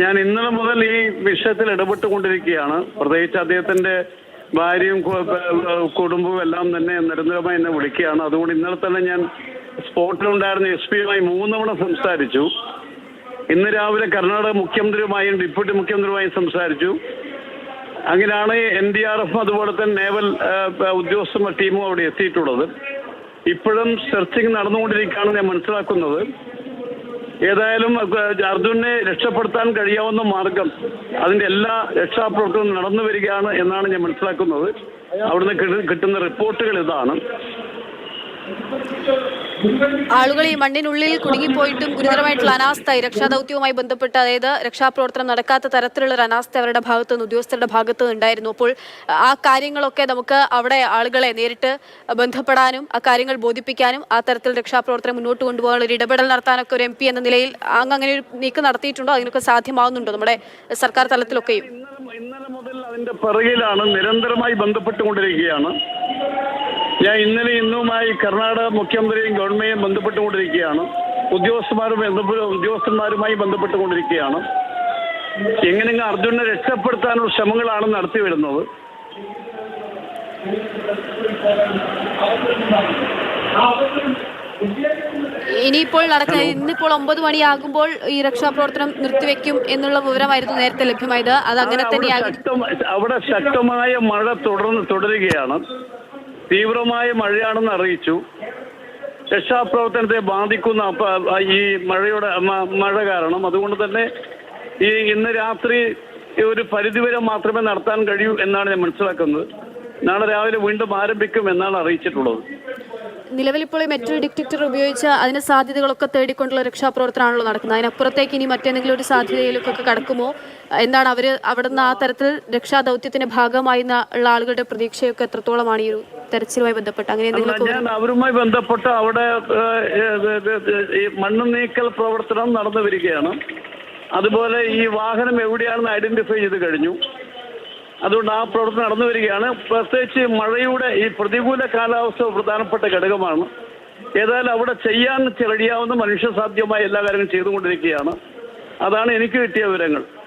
ഞാൻ ഇന്നലെ മുതൽ ഈ വിഷയത്തിൽ ഇടപെട്ടുകൊണ്ടിരിക്കുകയാണ്. പ്രത്യേകിച്ച് അദ്ദേഹത്തിന്റെ ഭാര്യയും കുടുംബവും എല്ലാം തന്നെ നിരന്തരമായി എന്നെ വിളിക്കുകയാണ്. അതുകൊണ്ട് ഇന്നലെ തന്നെ ഞാൻ സ്പോട്ടിലുണ്ടായിരുന്ന എസ് പിയുമായി യുമായി മൂന്നവണ സംസാരിച്ചു. ഇന്ന് രാവിലെ കർണാടക മുഖ്യമന്ത്രിയുമായും ഡെപ്യൂട്ടി മുഖ്യമന്ത്രിയുമായും സംസാരിച്ചു. അങ്ങനെയാണ് എൻ ഡി ആർ എഫും അതുപോലെ തന്നെ നേവൽ ഏഹ്, ഉദ്യോഗസ്ഥന്മാർ ടീമും അവിടെ എത്തിയിട്ടുള്ളത്. ഇപ്പോഴും സെർച്ചിങ് നടന്നുകൊണ്ടിരിക്കുകയാണ് ഞാൻ മനസ്സിലാക്കുന്നത്. ഏതായാലും അർജുനെ രക്ഷപ്പെടുത്താൻ കഴിയാവുന്ന മാർഗം അതിന്റെ എല്ലാ രക്ഷാപ്രവർത്തനവും നടന്നു വരികയാണ് എന്നാണ് ഞാൻ മനസ്സിലാക്കുന്നത്. അവിടുന്ന് കിട്ടുന്ന റിപ്പോർട്ടുകൾ ഇതാണ്. ആളുകൾ ഈ മണ്ണിനുള്ളിൽ കുടുങ്ങിപ്പോയിട്ടും ഗുരുതരമായിട്ടുള്ള അനാസ്ഥ ഈ രക്ഷാദൗത്യവുമായി ബന്ധപ്പെട്ട് അതായത് രക്ഷാപ്രവർത്തനം നടക്കാത്ത തരത്തിലുള്ള ഒരു അനാസ്ഥ അവരുടെ ഭാഗത്തു നിന്ന് ഉദ്യോഗസ്ഥരുടെ ഭാഗത്ത് നിന്ന് ഉണ്ടായിരുന്നു. അപ്പോൾ ആ കാര്യങ്ങളൊക്കെ നമുക്ക് അവിടെ ആളുകളെ നേരിട്ട് ബന്ധപ്പെടാനും ആ കാര്യങ്ങൾ ബോധിപ്പിക്കാനും ആ തരത്തിൽ രക്ഷാപ്രവർത്തനം മുന്നോട്ട് കൊണ്ടുപോകാനുള്ള ഒരു ഇടപെടൽ നടത്താനൊക്കെ ഒരു എം എന്ന നിലയിൽ അങ്ങ് അങ്ങനെ ഒരു നീക്കം നടത്തിയിട്ടുണ്ടോ? അതിനൊക്കെ സാധ്യമാവുന്നുണ്ടോ നമ്മുടെ സർക്കാർ തലത്തിലൊക്കെയും? ഇന്നലെ മുതൽ അതിന്റെ പിറകിലാണ് നിരന്തരമായി ബന്ധപ്പെട്ടുകൊണ്ടിരിക്കുകയാണ്. ഞാൻ ഇന്നലെ ഇന്നുമായി കർണാടക മുഖ്യമന്ത്രിയും ഗവൺമെന്റും ബന്ധപ്പെട്ടുകൊണ്ടിരിക്കുകയാണ്. ഉദ്യോഗസ്ഥന്മാരും ഉദ്യോഗസ്ഥന്മാരുമായി ബന്ധപ്പെട്ടുകൊണ്ടിരിക്കുകയാണ്. എങ്ങനെയെങ്കിലും അർജുനെ രക്ഷപ്പെടുത്താനുള്ള ശ്രമങ്ങളാണ് നടത്തി വരുന്നത്. ഇനിയിപ്പോൾ നടക്കുന്ന ഇന്നിപ്പോൾ ഒമ്പത് മണിയാകുമ്പോൾ ഈ രക്ഷാപ്രവർത്തനം നിർത്തിവെക്കും എന്നുള്ള വിവരമായിരുന്നു നേരത്തെ ലഭ്യമായത്. അത് അങ്ങനെ തന്നെയാണ് തന്നെയാകും. അവിടെ ശക്തമായ മഴ തുടർന്ന് തുടരുകയാണ്. തീവ്രമായ മഴയാണെന്ന് അറിയിച്ചു. രക്ഷാപ്രവർത്തനത്തെ ബാധിക്കുന്ന ഈ മഴയുടെ മഴ കാരണം. അതുകൊണ്ട് തന്നെ ഈ ഇന്ന് രാത്രി ഒരു പരിധിവരെ മാത്രമേ നടത്താൻ കഴിയൂ എന്നാണ് ഞാൻ മനസ്സിലാക്കുന്നത്. നാളെ രാവിലെ വീണ്ടും ആരംഭിക്കും എന്നാണ് അറിയിച്ചിട്ടുള്ളത്. നിലവിൽ ഇപ്പോൾ ഈ മെറ്റൽ ഡിറ്റക്ടർ ഉപയോഗിച്ച് അതിന് സാധ്യതകളൊക്കെ തേടിക്കൊണ്ടുള്ള രക്ഷാപ്രവർത്തനമാണല്ലോ നടക്കുന്നത്. അതിനപ്പുറത്തേക്ക് ഇനി മറ്റേതെങ്കിലും ഒരു സാധ്യതയിലേക്കൊക്കെ കടക്കുമോ? എന്താണ് അവർ അവിടുന്ന് ആ തരത്തിൽ രക്ഷാദൗത്യത്തിന്റെ ഭാഗമായി ഉള്ള ആളുകളുടെ പ്രതീക്ഷയൊക്കെ എത്രത്തോളമാണ് ഈ ഒരു തെരച്ചിലുമായി ബന്ധപ്പെട്ട് അങ്ങനെ എന്തെങ്കിലും അവരുമായി ബന്ധപ്പെട്ട് അവിടെ ഈ മണ്ണ് നീക്കൽ പ്രവർത്തനം നടന്നു വരികയാണ്. അതുപോലെ ഈ വാഹനം എവിടെയാണെന്ന് ഐഡന്റിഫൈ ചെയ്ത് കഴിഞ്ഞു. അതുകൊണ്ട് ആ പ്രവർത്തനം നടന്നു വരികയാണ്. പ്രത്യേകിച്ച് മഴയുടെ ഈ പ്രതികൂല കാലാവസ്ഥ പ്രധാനപ്പെട്ട ഘടകമാണ്. ഏതായാലും അവിടെ ചെയ്യാൻ കഴിയാവുന്ന മനുഷ്യസാധ്യമായ എല്ലാ കാര്യങ്ങളും ചെയ്തുകൊണ്ടിരിക്കുകയാണ്. അതാണ് എനിക്ക് കിട്ടിയ വിവരങ്ങൾ.